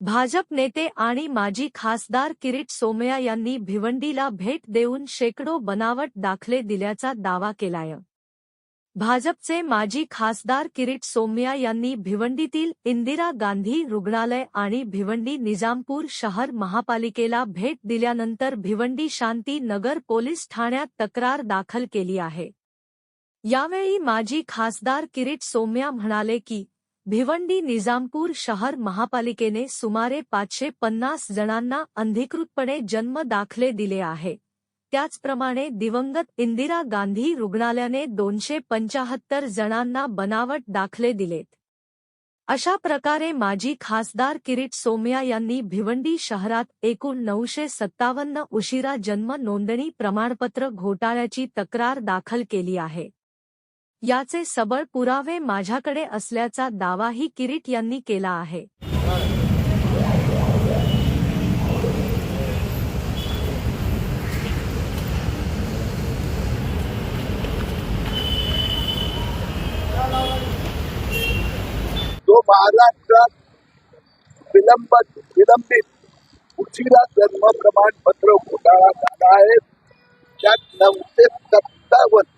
भाजप नेते आणि माजी खासदार किरीट सोमया यांनी भिवंडीला भेट देऊन शेकडो बनावट दाखले दिल्याचा दावा केलाय. भाजपचे माजी खासदार किरीट सोमया यांनी भिवंडीतील इंदिरा गांधी रुग्णालय आणि भिवंडी निजामपूर शहर महापालिकेला भेट दिल्यानंतर भिवंडी शांती नगर पोलीस ठाण्यात तक्रार दाखल केली आहे. यावेळी माजी खासदार किरीट सोम्या म्हणाले की भिवंडी निजामपूर शहर महापालिकेने सुमारे पाचशे पन्नास जणांना अधिकृतपणे जन्म दाखले दिले आहे. त्याचप्रमाणे दिवंगत इंदिरा गांधी रुग्णालयाने दोनशे पंचाहत्तर जणांना बनावट दाखले दिलेत. अशा प्रकारे माजी खासदार किरीट सोमय्या यांनी भिवंडी शहरात एकूण नऊशे सत्तावन्न उशिरा जन्म नोंदणी प्रमाणपत्र घोटाळ्याची तक्रार दाखल केली आहे. याचे सबळ पुरावे माझ्याकडे असल्याचा दावाही किरीट यांनी केला आहे. तो महाराष्ट्रात विलंबित विलंबित. उशिरा जन्म प्रमाणपत्र घोटाळा झाला आहे त्यात नऊशे सत्तावन्न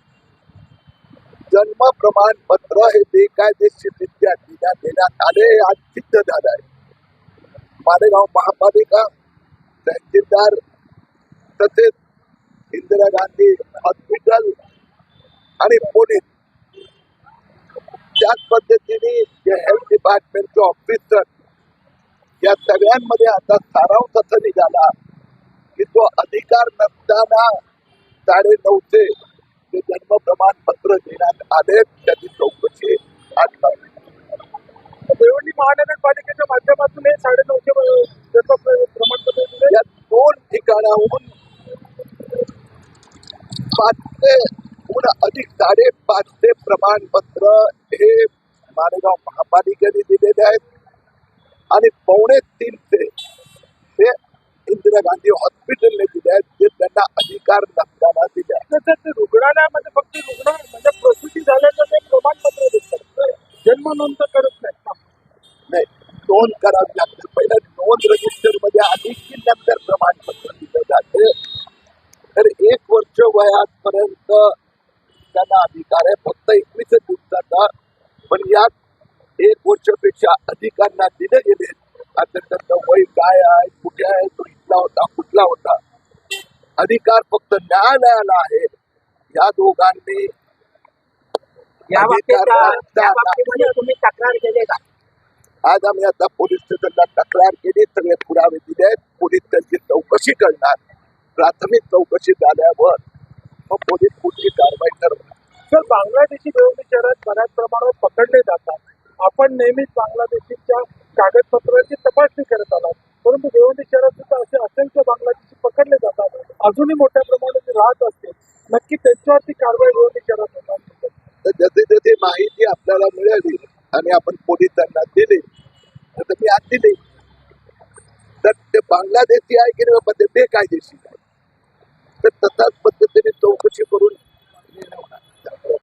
जन्म प्रमाणपत्र हे बेकायदेशीररित्या दिल्या देण्यात आले हे आज सिद्ध झालं आहे मालेगाव महापालिका तहसीलदार तसेच इंदिरा गांधी हॉस्पिटल आणि पोलीस. त्याच पद्धतीने जे हेल्थ डिपार्टमेंटचे ऑफिसर या सगळ्यांमध्ये आता सारांश असं निघाला की तो अधिकार नसताना साडे नऊशे जे जन्म प्रमाणपत्र देण्यात आले त्याची चौकशी आज. भिवंडी महानगरपालिकेच्या माध्यमातून हे साडे नऊशे जन्म प्रमाणपत्र दिले या दोन ठिकाणाहून पाचशे पुन्हा अधिक साडेपाचशे प्रमाणपत्र हे मालेगाव महापालिकेने दिलेले आहेत. आणि पावणे तीनशे हे इंदिरा गांधी हॉस्पिटलने दिले आहेत जे त्यांना अधिकार नसताना दिले आहेत. ते रुग्णालयामध्ये फक्त रुग्ण म्हणजे प्रसूती झाल्याचं ते प्रमाणपत्र देतात. जन्म नोंद तर करत नाही नाही. नोंद करावी लागते पहिल्या नोंद रजिस्टरमध्ये आली की नंतर प्रमाणपत्र दिलं जाते? तर एक वर्ष वयापर्यंत त्यांना अधिकार आहे. फक्त एकवीस दिवसाचा पण यात एक वर्षापेक्षा अधिकांना दिले गेले. आता त्याचं वय काय आहे? कुठे आहे? तो इथला होता कुठला होता? अधिकार फक्त न्यायालयाला आहे. या दोघांनी या बाबतीमध्ये तुम्ही तक्रार केली का? आज आम्ही आता पोलीस स्टेशनला तक्रार केली सगळे पुरावे दिले आहेत. पोलीस त्यांची चौकशी करणार. प्राथमिक चौकशी झाल्यावर मग पोलीस पुढची कारवाई करणार. सर बांगलादेशी भिवंडी शहरात बऱ्याच प्रमाणात पकडले जातात. आपण नेहमीच बांगलादेशीच्या कागदपत्रांची तपासणी करत आलात. परंतु भिवंडी शहरात सुद्धा असे असंख्य बांगलादेशी पकडले जातात. अजूनही मोठ्या प्रमाणात राहत असते नक्की त्यांच्यावरती कारवाई भिवंडी शहरात होणार तर जशी जशी माहिती आपल्याला मिळाली आणि आपण पोलिसांना दिली. तर मी आज दिली. तर ते बांगलादेशी आहे की नाही ते बेकायदेशीर आहे. तर तशाच पद्धतीने चौकशी करून